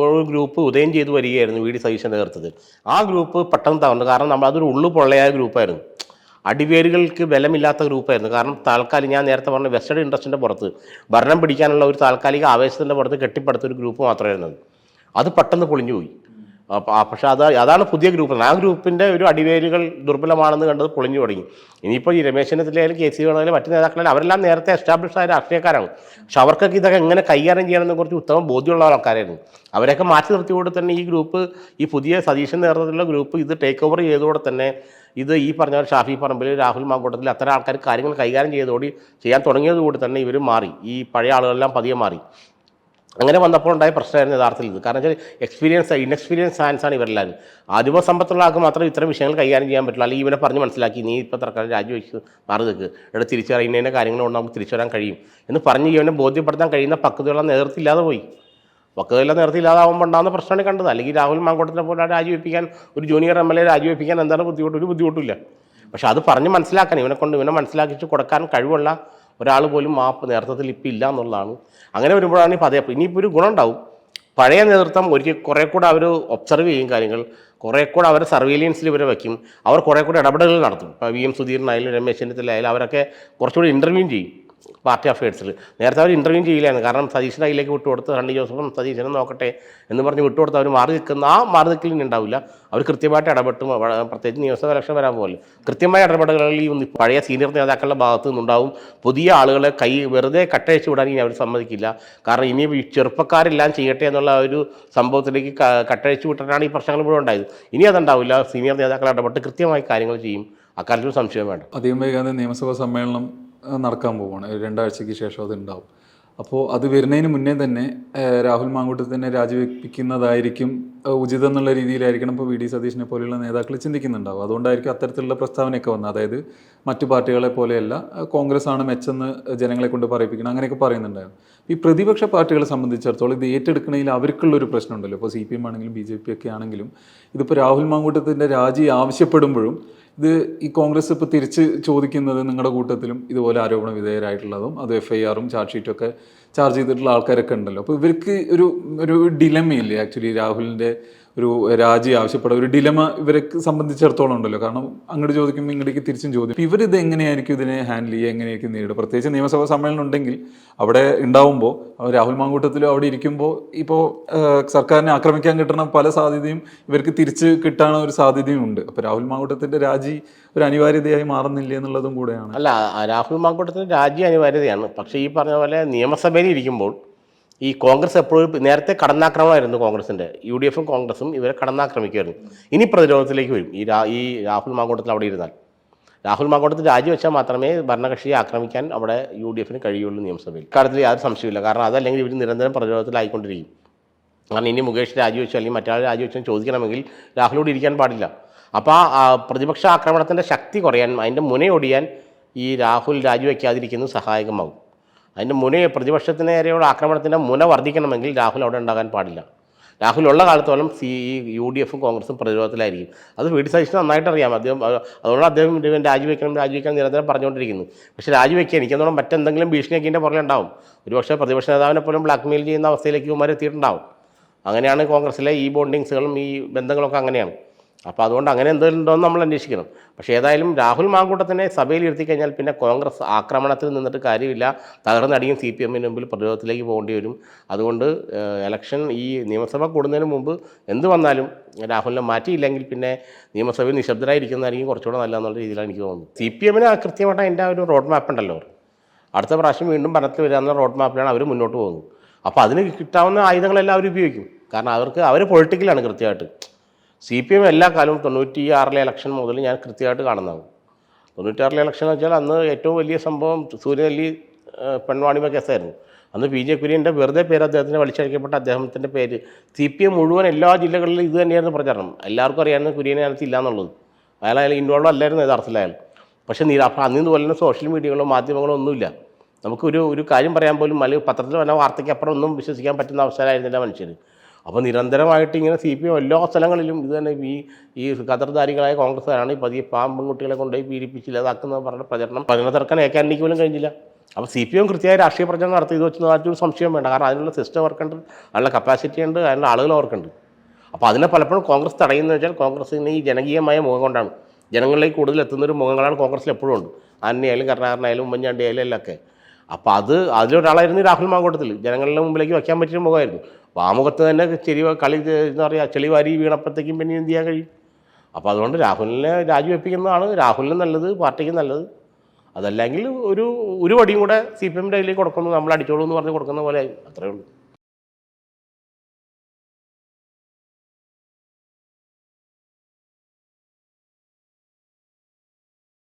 ഒരു ഗ്രൂപ്പ് ഉദയം ചെയ്തു വരികയായിരുന്നു വി ഡി സതീശന്റെ നേതൃത്വത്തിൽ. ആ ഗ്രൂപ്പ് പെട്ടെന്ന് തകർന്നു. കാരണം നമ്മൾ അതൊരു ഉള്ളു പൊള്ളയായ ഗ്രൂപ്പായിരുന്നു. അടിവേരുകൾക്ക് ബലമില്ലാത്ത ഗ്രൂപ്പായിരുന്നു. കാരണം താൽക്കാലിക ഞാൻ നേരത്തെ പറഞ്ഞ വെസ്റ്റഡ് ഇൻട്രസ്റ്റിന്റെ പുറത്ത് ഭരണം പിടിക്കാനുള്ള ഒരു താൽക്കാലിക ആവേശത്തിന്റെ പുറത്ത് കെട്ടിപ്പടുത്ത ഒരു ഗ്രൂപ്പ് മാത്രമായിരുന്നു അത്. പെട്ടെന്ന് പൊളിഞ്ഞു പോയി അപ്പോൾ പക്ഷേ അത് അതാണ് പുതിയ ഗ്രൂപ്പ്. ആ ഗ്രൂപ്പിന്റെ ഒരു അടിവേരുകൾ ദുർബലമാണെന്ന് കണ്ടത് പൊളിഞ്ഞു തുടങ്ങി. ഇനിയിപ്പോൾ ഈ രമേശ് ചെന്നിത്തലയായാലും കെ സി വേണമെങ്കിലും മറ്റു നേതാക്കളായാലും അവരെല്ലാം നേരത്തെ എസ്റ്റാബ്ലിഷ് ആയ രാഷ്ട്രീയക്കാരാണ്. പക്ഷെ അവർക്കൊക്കെ ഇതൊക്കെ എങ്ങനെ കൈകാര്യം ചെയ്യണമെന്ന് കുറച്ച് ഉത്തമ ബോധ്യമുള്ള ആൾക്കാരായിരുന്നു. അവരെയൊക്കെ മാറ്റി നിർത്തിയോടെ തന്നെ ഈ ഗ്രൂപ്പ് ഈ പുതിയ സതീശൻ നേതൃത്വത്തിലുള്ള ഗ്രൂപ്പ് ഇത് ടേക്ക് ഓവർ ചെയ്തതോടെ തന്നെ ഇത് ഈ പറഞ്ഞ ഷാഫി പറമ്പിൽ രാഹുൽ മാങ്കോട്ടത്തിൽ അത്തരം ആൾക്കാർ കാര്യങ്ങൾ കൈകാര്യം ചെയ്തോടി ചെയ്യാൻ തുടങ്ങിയതോടെ തന്നെ ഇവർ മാറി. ഈ പഴയ ആളുകളെല്ലാം പതിയെ മാറി. അങ്ങനെ വന്നപ്പോൾ ഉണ്ടായ പ്രശ്നമായിരുന്നു യഥാർത്ഥത്തിൽ ഇത്. കാരണം വെച്ചാൽ എക്സ്പീരിയൻസ് ഇൻഎക്സ്പീരിയൻസ് ഹാൻസ് ആണ് ഇവരെല്ലാവരും. ആദ്യമ സമ്പത്തുള്ള ആൾക്ക് മാത്രം ഇത്തരം വിഷയങ്ങൾ കൈകാര്യം ചെയ്യാൻ പറ്റുള്ളൂ. അല്ലെങ്കിൽ ഇവനെ പറഞ്ഞ് മനസ്സിലാക്കി നീ ഇപ്പോൾ തർക്കം രാജിവെച്ച് മാറി നിൽക്ക്. ഇവിടെ തിരിച്ചറിയുന്നതിന്റെ കാര്യങ്ങളുണ്ട് നമുക്ക് തിരിച്ചു വരാൻ കഴിയും. എന്ന് പറഞ്ഞ് ഇവനെ ബോധ്യപ്പെടുത്താൻ കഴിയുന്ന പക്വതയുള്ള നേതൃത്വം ഇല്ലാതെ പോയി. പക്വതയുള്ള നേതൃത്വം ഇല്ലാതാവുമ്പോൾ ഉണ്ടാകുന്ന പ്രശ്നമാണ് കണ്ടത്. അല്ലെങ്കിൽ രാഹുൽ മാങ്കോട്ടത്തിനെ പോലെ രാജിവെപ്പിക്കാൻ ഒരു ജൂനിയർ എം എൽ എ രാജിവെപ്പിക്കാൻ എന്താണ് ബുദ്ധിമുട്ട്? ഒരു ബുദ്ധിമുട്ടില്ല പക്ഷെ അത് പറഞ്ഞ് മനസ്സിലാക്കാൻ ഇവനെ കൊണ്ട് ഇവനെ മനസ്സിലാക്കിച്ച് കൊടുക്കാൻ കഴിവുള്ള ഒരാൾ പോലും ആ നേതൃത്വത്തിൽ ഇപ്പം ഇല്ല എന്നുള്ളതാണ് അങ്ങനെ വരുമ്പോഴാണ് ഈ അതേ ഇനിയിപ്പോൾ ഒരു ഗുണം ഉണ്ടാവും. പഴയ നേതൃത്വം ഒരിക്കൽ കുറേ കൂടെ അവർ ഒബ്സർവ് ചെയ്യും കാര്യങ്ങൾ. കുറേ കൂടെ അവർ സർവീലിയൻസിൽ ഇവരെ വയ്ക്കും അവർ കുറേ കൂടെ ഇടപെടലുകൾ നടത്തും. ഇപ്പോൾ വി എം സുധീറിനായാലും രമേശ് ചെന്നിത്തലായാലും അവരൊക്കെ കുറച്ചുകൂടി ഇന്റർവ്യൂ ചെയ്യും. പാർട്ടി അഫയേഴ്സിൽ. നേരത്തെ അവർ ഇന്റർവ്യൂ ചെയ്യില്ലായിരുന്നു. കാരണം സതീഷിന്റെ അതിലേക്ക് വിട്ടുകൊടുത്ത് റണ്ണി ജോസഫും സതീശനും നോക്കട്ടെ എന്ന് പറഞ്ഞ് വിട്ടുകൊടുത്ത് അവർ മാറി നിൽക്കുന്ന ആ മാറി നിൽക്കലിന് ഉണ്ടാവില്ല. അവർ കൃത്യമായിട്ട് ഇടപെട്ടും. പ്രത്യേകിച്ച് നിയമസഭ ഇലക്ഷൻ വരാൻ പോലെ. കൃത്യമായ ഇടപെടലുകളിൽ ഒന്ന് പഴയ സീനിയർ നേതാക്കളുടെ ഭാഗത്തു നിന്നുണ്ടാവും. പുതിയ ആളുകളെ കൈ വെറുതെ കട്ടയച്ചു വിടാൻ ഇനി അവർ സമ്മതിക്കില്ല. കാരണം ഇനി ചെറുപ്പക്കാരെല്ലാം ചെയ്യട്ടെ എന്നുള്ള ഒരു സംഭവത്തിലേക്ക് കട്ടയച്ചു വിട്ടിട്ടാണ് ഈ പ്രശ്നങ്ങൾ മുഴുവൻ ഉണ്ടായത്. ഇനി അതുണ്ടാവില്ല. സീനിയർ നേതാക്കൾ ഇടപെട്ട് കൃത്യമായി കാര്യങ്ങൾ ചെയ്യും. അക്കാര്യത്തിൽ സംശയം വേണ്ട. അധികം വൈകാതെ നിയമസഭാ സമ്മേളനം നടക്കാൻ പോവുകയാണ് രണ്ടാഴ്ചയ്ക്ക് ശേഷം അത് ഉണ്ടാവും. അപ്പോൾ അത് വരുന്നതിന് മുന്നേ തന്നെ രാഹുൽ മാങ്കൂട്ടത്തിനെ രാജിവെപ്പിക്കുന്നതായിരിക്കും ഉചിതം എന്നുള്ള രീതിയിലായിരിക്കണം ഇപ്പോൾ വി ഡി സതീഷിനെ പോലെയുള്ള നേതാക്കൾ ചിന്തിക്കുന്നുണ്ടാവും അതുകൊണ്ടായിരിക്കും അത്തരത്തിലുള്ള പ്രസ്താവനയൊക്കെ വന്നത്. അതായത് മറ്റു പാർട്ടികളെ പോലെയല്ല കോൺഗ്രസ് ആണ് മെച്ചെന്ന് ജനങ്ങളെ കൊണ്ട് പറയിപ്പിക്കണം അങ്ങനെയൊക്കെ പറയുന്നുണ്ടായിരുന്നു. ഈ പ്രതിപക്ഷ പാർട്ടികളെ സംബന്ധിച്ചിടത്തോളം ഇത് ഏറ്റെടുക്കണതിൽ അവർക്കുള്ളൊരു പ്രശ്നമുണ്ടല്ലോ. ഇപ്പോൾ സി പി എം ആണെങ്കിലും ബി ജെ പി ഒക്കെ ആണെങ്കിലും ഇതിപ്പോൾ രാഹുൽ മാങ്കൂട്ടത്തിന്റെ രാജി ആവശ്യപ്പെടുമ്പോഴും ഇത് ഈ കോൺഗ്രസ് ഇപ്പോൾ തിരിച്ച് ചോദിക്കുന്നത് നിങ്ങളുടെ കൂട്ടത്തിലും ഇതുപോലെ ആരോപണ വിധേയരായിട്ടുള്ളതും അത് എഫ് ഐ ആറും ചാർജ് ഷീറ്റും ഒക്കെ ചാർജ് ചെയ്തിട്ടുള്ള ആൾക്കാരൊക്കെ ഉണ്ടല്ലോ. അപ്പോൾ ഇവർക്ക് ഒരു ഒരു ഡിലമയില്ലേ ആക്ച്വലി രാഹുലിന്റെ ഒരു രാജി ആവശ്യപ്പെടുക ഒരു ഡിലമ ഇവരെ സംബന്ധിച്ചിടത്തോളം ഉണ്ടല്ലോ. കാരണം അങ്ങോട്ട് ചോദിക്കുമ്പോൾ ഇങ്ങോട്ടേക്ക് തിരിച്ചും ചോദിക്കും ഇവരിത് എങ്ങനെയായിരിക്കും ഇതിനെ ഹാൻഡിൽ ചെയ്യുക എങ്ങനെയായിരിക്കും നേരിടുക? പ്രത്യേകിച്ച് നിയമസഭാ സമ്മേളനം ഉണ്ടെങ്കിൽ അവിടെ ഉണ്ടാവുമ്പോൾ രാഹുൽ മാങ്കൂട്ടത്തിലും അവിടെ ഇരിക്കുമ്പോൾ ഇപ്പോൾ സർക്കാരിനെ ആക്രമിക്കാൻ കിട്ടുന്ന പല സാധ്യതയും ഇവർക്ക് തിരിച്ച് കിട്ടാൻ ഒരു സാധ്യതയും ഉണ്ട്. അപ്പോൾ രാഹുൽ മാങ്കൂട്ടത്തിന്റെ രാജി ഒരു അനിവാര്യതയായി മാറുന്നില്ല എന്നുള്ളതും കൂടെയാണ്. അല്ല രാഹുൽ മാങ്കൂട്ടത്തിന്റെ രാജി അനിവാര്യതയാണ്. പക്ഷേ ഈ പറഞ്ഞ പോലെ നിയമസഭയിൽ ഇരിക്കുമ്പോൾ ഈ കോൺഗ്രസ് എപ്പോഴും നേരത്തെ കടന്നാക്രമണമായിരുന്നു കോൺഗ്രസിന്റെ യു ഡി എഫും കോൺഗ്രസും ഇവരെ കടന്നാക്രമിക്കുമായിരുന്നു ഇനി പ്രതിരോധത്തിലേക്ക് വരും. ഈ ഈ രാഹുൽ മാങ്കോട്ടത്തിൽ അവിടെ ഇരുന്നാൽ. രാഹുൽ മാങ്കോട്ടത്തിൽ രാജിവെച്ചാൽ മാത്രമേ ഭരണകക്ഷിയെ ആക്രമിക്കാൻ അവിടെ യു ഡി എഫിന് കഴിയുള്ളൂ നിയമസഭയിൽ. കാര്യത്തിൽ യാതൊരു സംശയമില്ല കാരണം അതല്ലെങ്കിൽ ഇവർ നിരന്തരം പ്രതിരോധത്തിലായിക്കൊണ്ടിരിക്കും. കാരണം ഇനി മുകേഷ് രാജിവെച്ചു അല്ലെങ്കിൽ മറ്റാൾ രാജിവെച്ചാൽ ചോദിക്കണമെങ്കിൽ രാഹുലോട് ഇരിക്കാൻ പാടില്ല. അപ്പോൾ ആ പ്രതിപക്ഷ ആക്രമണത്തിന്റെ ശക്തി കുറയാൻ അതിന്റെ മുനയൊടിയാൻ ഈ രാഹുൽ രാജിവെക്കാതിരിക്കുന്നത് സഹായകമാകും. അതിന്റെ മുന പ്രതിപക്ഷത്തിന് നേരെയുള്ള ആക്രമണത്തിന്റെ മുന വർദ്ധിക്കണമെങ്കിൽ രാഹുൽ അവിടെ ഉണ്ടാകാൻ പാടില്ല. രാഹുൽ ഉള്ള കാലത്തോളം സി ഈ യു ഡി എഫും കോൺഗ്രസും പ്രതിരോധത്തിലായിരിക്കും. അത് വി ഡി സതീഷിന് നന്നായിട്ട് അറിയാം അദ്ദേഹം അതുകൊണ്ട് അദ്ദേഹം രാജിവെക്കണം രാജിവെക്കണം നിരന്തരം പറഞ്ഞുകൊണ്ടിരിക്കുന്നു. പക്ഷേ രാജിവെക്കുക എനിക്കെന്നോളം മറ്റെന്തെങ്കിലും ഭീഷണിയൊക്കെ പുറകെ ഉണ്ടാവും ഒരുപക്ഷെ പ്രതിപക്ഷ നേതാവിനെ പോലും ബ്ലാക്ക്മെയിൽ ചെയ്യുന്ന അവസ്ഥയിലേക്ക് ഇവന്മാർ എത്തിയിട്ടുണ്ടാവും. അങ്ങനെയാണ് കോൺഗ്രസ്സിലെ ഈ ബോണ്ടിങ്സുകളും ഈ ബന്ധങ്ങളൊക്കെ അങ്ങനെയാണ്. അപ്പോൾ അതുകൊണ്ട് അങ്ങനെ എന്തെങ്കിലും ഉണ്ടോയെന്ന് നമ്മൾ അന്വേഷിക്കണം. പക്ഷേ ഏതായാലും രാഹുൽ മാങ്കൂട്ടത്തിനെ സഭയിൽ ഇരുത്തി കഴിഞ്ഞാൽ പിന്നെ കോൺഗ്രസ് ആക്രമണത്തിൽ നിന്നിട്ട് കാര്യമില്ല. തകർന്നടിയും സി പി എമ്മിന് മുമ്പിൽ പ്രതിരോധത്തിലേക്ക് പോകേണ്ടി വരും. അതുകൊണ്ട് ഇലക്ഷൻ ഈ നിയമസഭ കൂടുന്നതിന് മുമ്പ് എന്ത് വന്നാലും രാഹുലിനെ മാറ്റിയില്ലെങ്കിൽ പിന്നെ നിയമസഭയിൽ നിശബ്ദരായിരിക്കുന്നതായിരിക്കും കുറച്ചുകൂടെ നല്ലതെന്നുള്ള രീതിയിലാണ് എനിക്ക് തോന്നുന്നത്. സി പി എമ്മിന് കൃത്യമായിട്ട് അതിന്റെ ഒരു റോഡ് മാപ്പ് ഉണ്ടല്ലോ അടുത്ത പ്രാവശ്യം വീണ്ടും ഭരണത്തിൽ വരാവുന്ന റോഡ് മാപ്പിലാണ് അവർ മുന്നോട്ട് പോകുന്നത്. അപ്പോൾ അതിന് കിട്ടാവുന്ന ആയുധങ്ങളെല്ലാം അവർ ഉപയോഗിക്കും. കാരണം അവർക്ക് അവർ പൊളിറ്റിക്കലാണ് കൃത്യമായിട്ട്. സി പി എം എല്ലാ കാലവും തൊണ്ണൂറ്റി ആറിലെ ഇലക്ഷൻ മുതൽ ഞാൻ കൃത്യമായിട്ട് കാണുന്നതാണ്. തൊണ്ണൂറ്റാറിലെ ഇലക്ഷൻ എന്ന് വെച്ചാൽ അന്ന് ഏറ്റവും വലിയ സംഭവം സൂര്യനെല്ലി പെൺവാണിമ കേസായിരുന്നു. അന്ന് പി ജെ കുര്യന്റെ വെറുതെ പേര് അദ്ദേഹത്തിന് വലിച്ചഴിക്കപ്പെട്ട അദ്ദേഹത്തിന്റെ പേര്. സി പി എം മുഴുവൻ എല്ലാ ജില്ലകളിലും ഇത് തന്നെയായിരുന്നു പ്രചരണം. എല്ലാവർക്കും അറിയാവുന്ന കുര്യനെ അതിനകത്ത് ഇല്ല എന്നുള്ളത്. അയാൾ അയാൾ ഇൻവോൾവ് അല്ലായിരുന്നു യഥാർത്ഥത്തിൽ അയാൾ. പക്ഷേ നീ അപ്പോൾ അന്ന് പോലെ തന്നെ സോഷ്യൽ മീഡിയകളോ മാധ്യമങ്ങളോ ഒന്നുമില്ല. നമുക്കൊരു ഒരു കാര്യം പറയാൻ പോലും അല്ലെങ്കിൽ പത്രത്തിൽ വന്ന വാർത്തയ്ക്ക് അപ്പുറം ഒന്നും വിശ്വസിക്കാൻ പറ്റുന്ന അവസ്ഥയിലായിരുന്നില്ല മനുഷ്യർ. അപ്പോൾ നിരന്തരമായിട്ട് ഇങ്ങനെ സി പി എം എല്ലാ സ്ഥലങ്ങളിലും ഇത് തന്നെ ഈ ഈ കതർധാരികളായ കോൺഗ്രസ്സുകാരാണ് ഈ പതിയെ പാമ്പും കുട്ടികളെ കൊണ്ടുപോയി പീഡിപ്പിച്ച് ഇല്ലാതാക്കുന്നത് പറഞ്ഞ പ്രചരണം. പ്രചരണ തിരക്കാൻ ഏക്കാനിക്ക് പോലും കഴിഞ്ഞില്ല. അപ്പോൾ സി പി എം കൃത്യമായ രാഷ്ട്രീയ പ്രചരണം നടത്തി. ഇത് വെച്ച് നാട്ടിൽ സംശയം വേണ്ട. കാരണം അതിനുള്ള സിസ്റ്റം അവർക്കുണ്ട് അതിനുള്ള കപ്പാസിറ്റി ഉണ്ട് അതിനുള്ള ആളുകൾ അവർക്കുണ്ട്. അപ്പോൾ അതിനെ പലപ്പോഴും കോൺഗ്രസ് തടയുന്നത് വെച്ചാൽ കോൺഗ്രസിന് ഈ ജനകീയമായ മുഖം കൊണ്ടാണ്. ജനങ്ങളിലേക്ക് കൂടുതൽ എത്തുന്ന ഒരു മുഖങ്ങളാണ് കോൺഗ്രസ്സിൽ എപ്പോഴും ഉണ്ട്. അന്നയായാലും കരുണാകരനായാലും ഉമ്മൻചാണ്ടി ആയാലും എല്ലാം ഒക്കെ. അപ്പോൾ അത് അതിലൊരാളായിരുന്നു രാഹുൽ മാങ്കോട്ടത്തിൽ ജനങ്ങളുടെ മുമ്പിലേക്ക് വയ്ക്കാൻ പറ്റിയ മുഖമായിരുന്നു. അപ്പോൾ ആ മുഖത്ത് തന്നെ ചെരി കളി എന്താ പറയുക ചെളിവാരി വീണപ്പോഴത്തേക്കും പിന്നെ എന്ത് ചെയ്യാൻ കഴിയും? അപ്പോൾ അതുകൊണ്ട് രാഹുലിനെ രാജിവെപ്പിക്കുന്നതാണ് രാഹുലിന് നല്ലത് പാർട്ടിക്ക് നല്ലത്. അതല്ലെങ്കിൽ ഒരു ഒരു വടിയും കൂടെ സി പി എമ്മിന്റെ കയ്യിലേക്ക് കൊടുക്കുന്നു നമ്മൾ അടിച്ചോളൂ എന്ന് പറഞ്ഞ് കൊടുക്കുന്ന പോലെ ആയി. അത്രേ ഉള്ളൂ.